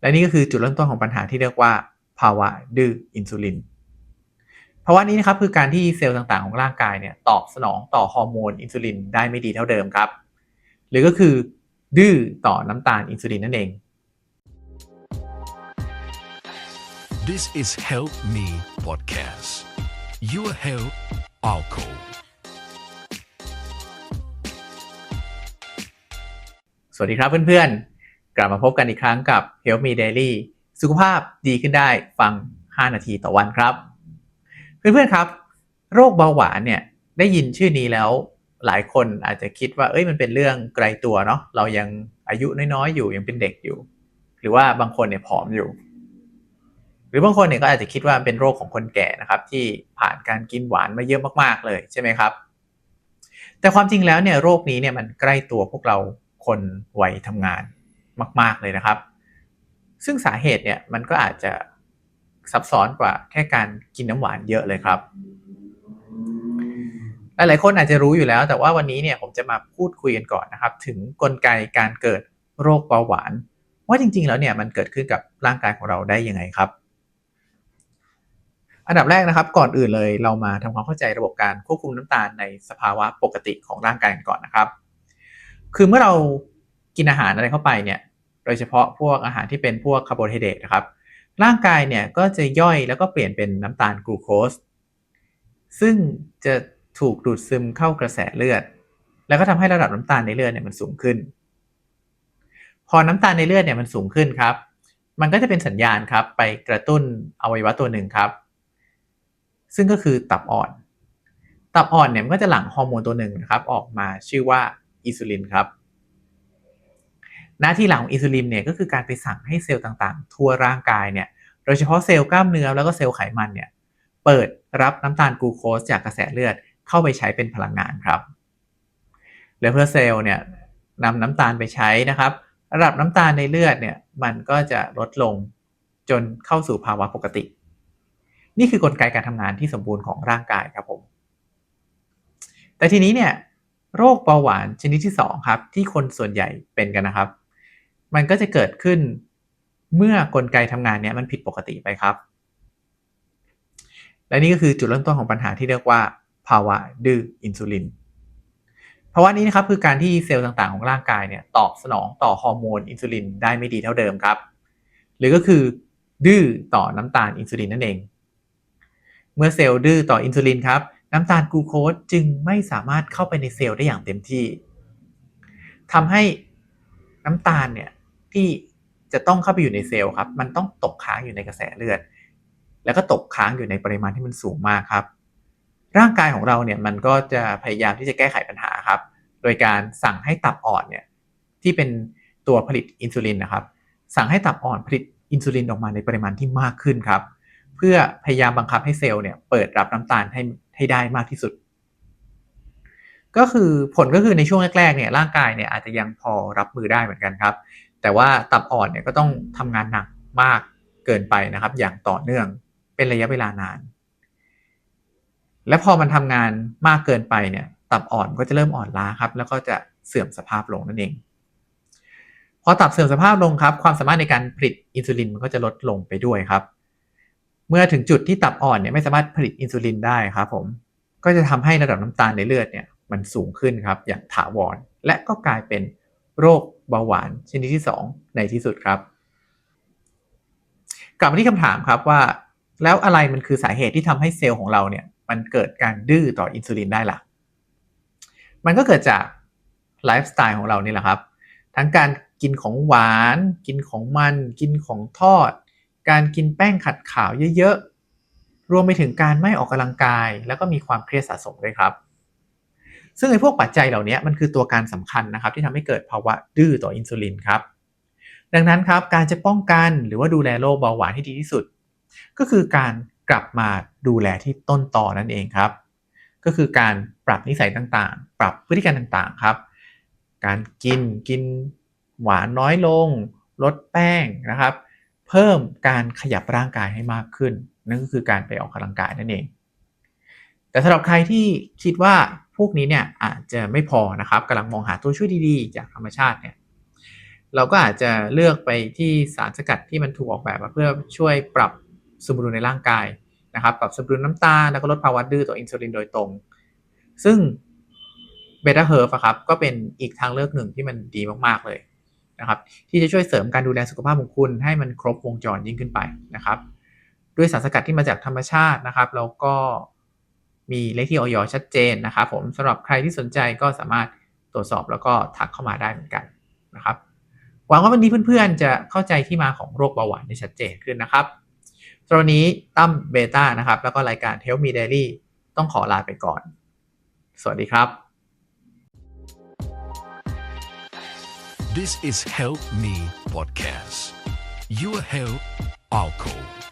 และนี่ก็คือจุดเริ่มต้นของปัญหาที่เรียกว่า ภาวะดื้ออินซูลินภาวะนี้นะครับคือการที่เซลล์ต่างๆ ของร่างกายเนี่ยตอบสนองต่อฮอร์โมนอินซูลินได้ไม่ดีเท่าเดิมครับ หรือก็คือ ดื้อต่อน้ำตาลอินซูลินนั่นเอง This is Help Me Podcast Your Health Our Goal สวัสดีครับเพื่อนๆ กลับมาพบกันอีกครั้งกับ Help Me Daily สุขภาพดีขึ้นได้ฟัง 5 นาทีต่อวันครับ เพื่อนๆครับ โรคเบาหวานเนี่ยได้ยินชื่อนี้แล้วหลายคนอาจจะคิดว่าเอ้ยมันเป็นเรื่องไกลตัวเนาะเรายังอายุน้อยๆอยู่ยังเป็นเด็กอยู่ หรือว่าบางคนเนี่ยผอมอยู่ หรือบางคนเนี่ยก็อาจจะคิดว่าเป็นโรคของคนแก่นะครับ ที่ผ่านการกินหวานมาเยอะมากๆเลยใช่ไหมครับ แต่ความจริงแล้วเนี่ยโรคนี้เนี่ยมันใกล้ตัวพวกเราคนวัยทำงาน มาก ๆ เลยนะครับ ซึ่งสาเหตุเนี่ยมันก็อาจจะซับซ้อนกว่าแค่การกินน้ำหวานเยอะเลยครับ หลาย ๆ คนอาจจะรู้อยู่แล้ว แต่ว่าวันนี้เนี่ยผมจะมาพูดคุยกันก่อนนะครับ ถึงกลไกการเกิดโรคเบาหวาน ว่าจริง ๆ แล้วเนี่ยมันเกิดขึ้นกับร่างกายของเราได้ยังไงครับ อันดับแรกนะครับ ก่อนอื่นเลยเรามาทำความเข้าใจระบบการควบคุมน้ำตาลในสภาวะปกติของร่างกายกันก่อนนะครับ คือเมื่อเรา กินอาหารอะไรเข้าไปเนี่ยโดยเฉพาะพวกอาหารที่เป็นพวกคาร์โบไฮเดรตนะครับ ร่างกายเนี่ยก็จะย่อยแล้วก็เปลี่ยนเป็นน้ำตาลกลูโคสซึ่งจะถูกดูดซึมเข้ากระแสเลือด แล้วก็ทำให้ระดับน้ำตาลในเลือดเนี่ยมันสูงขึ้น พอน้ำตาลในเลือดเนี่ยมันสูงขึ้นครับ มันก็จะเป็นสัญญาณครับไปกระตุ้นอวัยวะตัวหนึ่งครับ ซึ่งก็คือตับอ่อน ตับอ่อนเนี่ยมันก็จะหลั่งฮอร์โมนตัวหนึ่งนะครับ ออกมาชื่อว่าอินซูลินครับ หน้าที่หลังของอินซูลินเนี่ยก็คือการไปสั่งให้เซลล์ต่างๆ ทั่วร่างกายเนี่ยโดยเฉพาะเซลล์กล้ามเนื้อแล้วก็เซลล์ไขมันเนี่ยเปิดรับน้ำตาลกลูโคสจากกระแสเลือดเข้าไปใช้เป็นพลังงานครับและเพื่อเซลล์เนี่ยนำน้ำตาลไปใช้นะครับ ระดับน้ำตาลในเลือดเนี่ยมันก็จะลดลงจนเข้าสู่ภาวะปกติ นี่คือกลไกการทำงานที่สมบูรณ์ของร่างกายครับผม แต่ทีนี้เนี่ยโรคเบาหวานชนิดที่ 2 ครับ ที่คนส่วนใหญ่เป็นกันนะครับ มันก็จะเกิดขึ้นเมื่อกลไกทำงานเนี่ยมันผิดปกติไปครับ และนี่ก็คือจุดเริ่มต้นของปัญหาที่เรียกว่า ภาวะดื้ออินซูลินภาวะนี้นะครับคือการที่เซลล์ต่างๆ ของร่างกายเนี่ยตอบสนองต่อฮอร์โมนอินซูลินได้ไม่ดีเท่าเดิมครับ หรือก็คือดื้อต่อน้ำตาลอินซูลินนั่นเอง เมื่อเซลล์ดื้อต่ออินซูลินครับน้ำตาลกูโคสจึงไม่สามารถเข้าไปในเซลล์ได้อย่างเต็มที่ทำให้น้ำตาลเนี่ย ที่จะต้องเข้าไปอยู่ในเซลล์ครับ มันต้องตกค้างอยู่ในกระแสเลือด แล้วก็ตกค้างอยู่ในปริมาณที่มันสูงมากครับ ร่างกายของเราเนี่ยมันก็จะพยายามที่จะแก้ไขปัญหาครับ โดยการสั่งให้ตับอ่อนเนี่ยที่เป็นตัวผลิตอินซูลินนะครับ สั่งให้ตับอ่อนผลิตอินซูลินออกมาในปริมาณที่มากขึ้นครับ เพื่อพยายามบังคับให้เซลล์เนี่ยเปิดรับน้ำตาลให้ให้ได้มากที่สุด ก็คือผลก็คือในช่วงแรกๆเนี่ยร่างกายเนี่ยอาจจะยังพอรับมือได้เหมือนกันครับ แต่ว่าตับอ่อนเนี่ยก็ต้องทำงานหนักมากเกินไปนะครับ อย่างต่อเนื่องเป็นระยะเวลานาน และพอมันทำงานมากเกินไปเนี่ยตับอ่อนก็จะเริ่มอ่อนล้าครับ แล้วก็จะเสื่อมสภาพลงนั่นเอง พอตับเสื่อมสภาพลงครับ ความสามารถในการผลิตอินซูลินมันก็จะลดลงไปด้วยครับ เมื่อถึงจุดที่ตับอ่อนเนี่ยไม่สามารถผลิตอินซูลินได้ครับผมก็จะทำให้ระดับน้ำตาลในเลือดเนี่ยมันสูงขึ้นครับอย่างถาวรและก็กลายเป็น โรคเบาหวานชนิดที่ 2 ในที่สุดครับ กลับมาที่คำถามครับว่า แล้วอะไรมันคือสาเหตุที่ทำให้เซลล์ของเราเนี่ยมันเกิดการดื้อต่ออินซูลินได้ล่ะ มันก็เกิดจากไลฟ์สไตล์ของเรานี่แหละครับ ทั้งการกินของหวาน กินของมัน กินของทอด การกินแป้งขัดขาวเยอะๆ รวมไปถึงการไม่ออกกำลังกาย แล้วก็มีความเครียดสะสมด้วยครับ ซึ่งไอ้พวกปัจจัยเหล่านี้มันคือตัวการสำคัญนะครับที่ทำให้เกิดภาวะดื้อต่ออินซูลินครับ ดังนั้นครับการจะป้องกันหรือว่าดูแลโรคเบาหวานที่ดีที่สุด ก็คือการกลับมาดูแลที่ต้นตอนั่นเองครับ ก็คือการปรับนิสัยต่างๆ ปรับพฤติกรรมต่างๆครับ การกินกินหวานน้อยลง ลดแป้งนะครับ เพิ่มการขยับร่างกายให้มากขึ้น นั่นก็คือการไปออกกำลังกายนั่นเอง แต่สำหรับใครที่คิดว่า พวกนี้เนี่ยอาจจะไม่พอนะครับกำลังมองหาตัวช่วยดีๆ จากธรรมชาติเนี่ยเราก็อาจจะเลือกไปที่สารสกัดที่มันถูกออกแบบมาเพื่อช่วยปรับสมดุลในร่างกายนะครับปรับสมดุลน้ำตาลแล้วก็ลดภาวะดื้อต่ออินซูลินโดยตรง ซึ่งเบต้าเฮิร์ฟครับก็เป็นอีกทางเลือกหนึ่งที่มันดีมากๆเลยนะครับที่จะช่วยเสริมการดูแลสุขภาพของคุณให้มันครบวงจรยิ่งขึ้นไปนะครับ ด้วยสารสกัดที่มาจากธรรมชาตินะครับแล้วก็ มีเลขที่ออยชัดเจนนะครับผมสำหรับใครที่สนใจก็สามารถตรวจสอบแล้วก็ทักเข้ามาได้เหมือนกันนะครับหวังว่าวันนี้เพื่อนๆ จะเข้าใจที่มาของโรคเบาหวานได้ชัดเจนขึ้นนะครับตอนนี้ตั้มเบต้านะครับแล้วก็รายการ Help Me Daily ต้องขอลาไปก่อน สวัสดีครับ This is Help Me Podcast. Your help, our call.